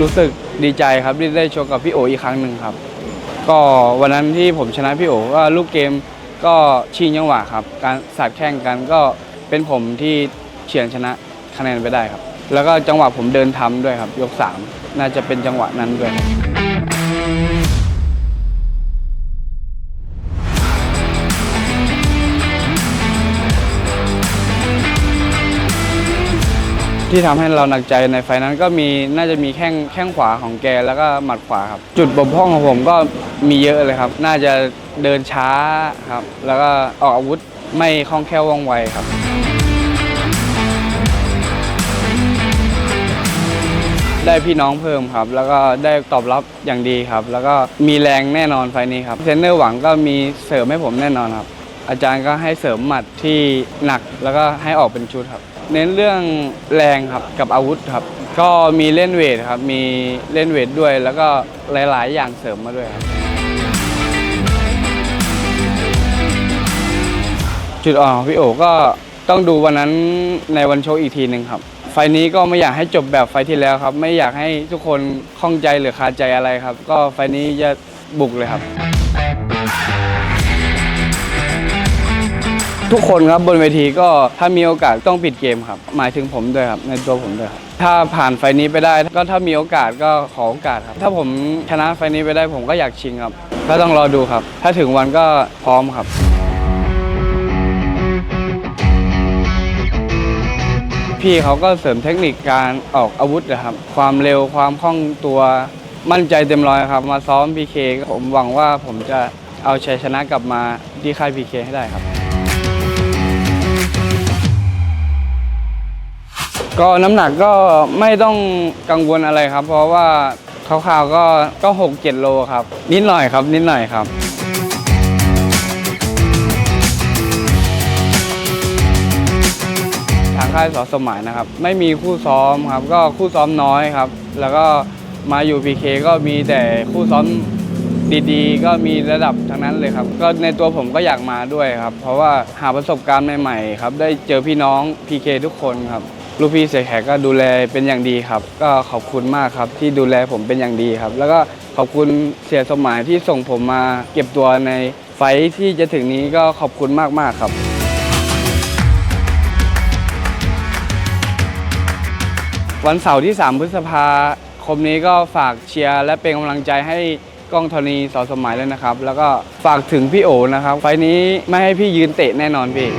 รู้สึกดีใจครับที่ได้ชกกับพี่โออีกครั้งหนึ่งครับ ก็วันนั้นที่ผมชนะพี่โอก็ลูกเกมก็ชิงจังหวะครับ การสาดแข่งกันก็เป็นผมที่เฉียนชนะคะแนนไปได้ครับ แล้วก็จังหวะผมเดินทำด้วยครับ ยกสามน่าจะเป็นจังหวะนั้นด้วย ที่ทำให้เราหนักใจในไฟนั้นก็มีน่าจะมีแข้งแข้งขวาของแกแล้วก็หมัดขวาครับ จุดบกพร่องของผมก็มีเยอะเลยครับ น่าจะเดินช้าครับ แล้วก็ออกอาวุธไม่คล่องแคล่วว่องไวครับได้พี่น้องเพิ่มครับ แล้วก็ได้ตอบรับอย่างดีครับ แล้วก็มีแรงแน่นอนไฟนี้ครับเทรนเนอร์หวังก็มีเสริมให้ผมแน่นอนครับ อาจารย์ก็ให้เสริมหมัดที่หนัก แล้วก็ให้ออกเป็นชุดครับ เน้นเรื่องแรงครับกับอาวุธครับ ก็มีเล่นเวทครับ มีเล่นเวทด้วย แล้วก็หลาย ๆ อย่างเสริมมาด้วยครับ จุดอ่อนของพี่โอก็ต้องดูวันนั้นในวันโชว์อีกทีหนึ่งครับ ไฟนี้ก็ไม่อยากให้จบแบบไฟที่แล้วครับ ไม่อยากให้ทุกคนข้องใจหรือคาใจอะไรครับ ก็ไฟนี้จะบุกเลยครับ ทุกคนครับบนเวทีก็ถ้ามีโอกาสต้องปิดเกมครับ หมายถึงผมด้วยครับ ในตัวผมด้วยครับ ถ้าผ่านไฟนี้ไปได้ ก็ถ้ามีโอกาสก็ขอโอกาสครับ ถ้าผมชนะไฟนี้ไปได้ผมก็อยากชิงครับ ก็ต้องรอดูครับ ถ้าถึงวันก็พร้อมครับพี่เขาก็เสริมเทคนิคการออกอาวุธนะครับ ความเร็วความคล่องตัวมั่นใจเต็มร้อยครับ มาซ้อม PK ผมหวังว่าผมจะเอาชัยชนะกลับมาที่ค่าย PK ให้ได้ครับ ก็น้ำหนักก็ไม่ต้องกังวลอะไรครับ เพราะว่าคร่าวๆก็ก็หกเจ็ดโลครับ นิดหน่อยครับ นิดหน่อยครับ ทางค่ายสอสมหมายนะครับ ไม่มีคู่ซ้อมครับ ก็คู่ซ้อมน้อยครับ แล้วก็มาอยู่ PK ก็มีแต่คู่ซ้อมดีๆ ก็มีระดับทั้งนั้นเลยครับ ก็ในตัวผมก็อยากมาด้วยครับ เพราะว่าหาประสบการณ์ใหม่ๆครับ ได้เจอพี่น้อง PK ทุกคนครับ ลูกพี่เสียแขกก็ดูแลเป็นอย่างดีครับ ก็ขอบคุณมากครับที่ดูแลผมเป็นอย่างดีครับ แล้วก็ขอบคุณเสียสมหมายที่ส่งผมมาเก็บตัวในไฟที่จะถึงนี้ก็ขอบคุณมากๆครับวันเสาร์ที่ 3 พฤษภาคมนี้ก็ฝากเชียร์และเป็นกำลังใจให้กล้องธรณีสอสมหมายเลยนะครับ แล้วก็ฝากถึงพี่โอนะครับ ไฟนี้ไม่ให้พี่ยืนเตะแน่นอนพี่